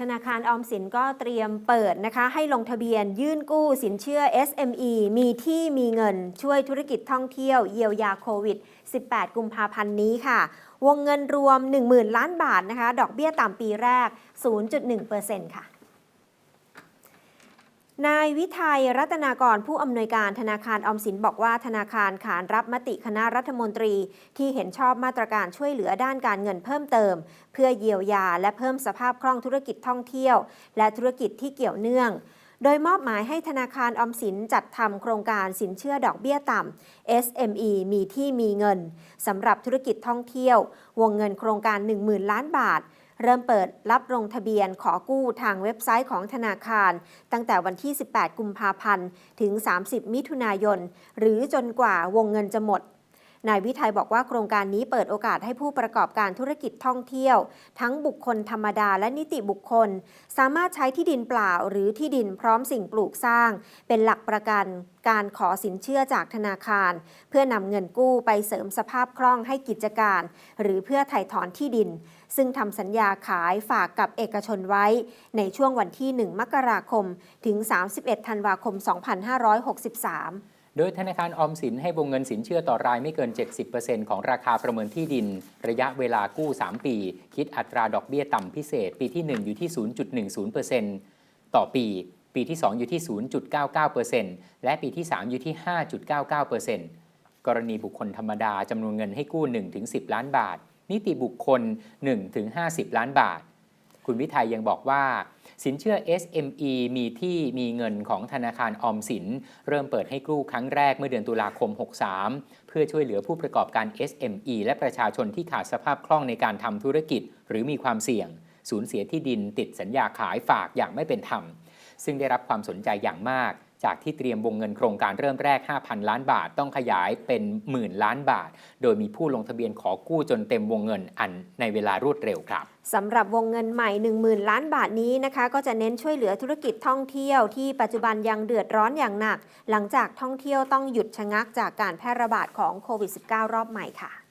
ธนาคารออมสินก็เตรียมเปิดนะคะให้ลงทะเบียนยื่นกู้สินเชื่อ SME มีที่มีเงินช่วยธุรกิจท่องเที่ยวเยียวยาโควิด 18 กุมภาพันธ์นี้ค่ะ วงเงินรวม 10,000 ล้านบาทนะคะ ดอกเบี้ยต่ำปีแรก 0.1%ค่ะ นายวิทัยรัตนากรผู้อำนวยการธนาคารออมสินบอกว่าธนาคารขานรับมติคณะรัฐมนตรี ที่เห็นชอบมาตรการช่วยเหลือด้านการเงินเพิ่มเติม เพื่อเยียวยาและเพิ่มสภาพคล่องธุรกิจท่องเที่ยว และธุรกิจที่เกี่ยวเนื่อง โดยมอบหมายให้ธนาคารออมสินจัดทำโครงการสินเชื่อดอกเบี้ยต่ำ SME มีที่มีเงินสำหรับธุรกิจท่องเที่ยว วงเงินโครงการ 10,000 ล้านบาท เริ่มเปิดรับลงทะเบียนขอกู้ทางเว็บไซต์ของธนาคาร ตั้งแต่วันที่ 18 กุมภาพันธ์ ถึง 30 มิถุนายน หรือจนกว่าวงเงินจะหมด นายวิทัยบอกว่าโครงการนี้เปิดโอกาสให้ผู้ประกอบการธุรกิจท่องเที่ยว ทั้งบุคคลธรรมดาและนิติบุคคล สามารถใช้ที่ดินเปล่าหรือที่ดินพร้อมสิ่งปลูกสร้าง เป็นหลักประกันการขอสินเชื่อจากธนาคาร เพื่อนำเงินกู้ไปเสริมสภาพคล่องให้กิจการ หรือเพื่อถ่ายถอนที่ดิน ซึ่งทำสัญญาขายฝากกับเอกชนไว้ ในช่วงวันที่ 1 มกราคม ถึง 31 ธันวาคม 2563 โดยธนาคารออมสินให้วงเงินสินเชื่อต่อรายไม่เกิน 70%ของราคาประเมินที่ดิน ระยะเวลากู้ 3 ปี คิดอัตราดอกเบี้ยต่ำพิเศษ ปีที่ 1 อยู่ที่ 0.10%ต่อปี ปีที่ 2 อยู่ที่ 0.99%และปีที่ 3 อยู่ที่ 5.99%กรณีบุคคลธรรมดาจำนวนเงินให้กู้ 1-10 ล้านบาท นิติบุคคล 1-50 ล้านบาท คุณวิทัยยังบอกว่า สินเชื่อ SME มีที่มีเงินของธนาคารออมสิน เริ่มเปิดให้กู้ครั้งแรกเมื่อเดือนตุลาคม 63 เพื่อช่วยเหลือผู้ประกอบการ SME และประชาชนที่ขาดสภาพคล่องในการทำธุรกิจ หรือมีความเสี่ยง สูญเสียที่ดินติดสัญญาขายฝากอย่างไม่เป็นธรรมซึ่งได้รับความสนใจอย่างมาก จากที่เตรียมวงเงินโครงการเริ่มแรก 5,000 ล้านบาท ต้องขยายเป็นหมื่นล้านบาท โดยมีผู้ลงทะเบียนขอกู้จนเต็มวงเงินอันในเวลารวดเร็วครับสำหรับวงเงินใหม่ 10,000 ล้านบาทนี้นะคะ ก็จะเน้นช่วยเหลือธุรกิจท่องเที่ยวที่ปัจจุบันยังเดือดร้อนอย่างหนัก หลังจากท่องเที่ยวต้องหยุดชะงักจากการแพร่ระบาดของโควิด -19 รอบใหม่ค่ะ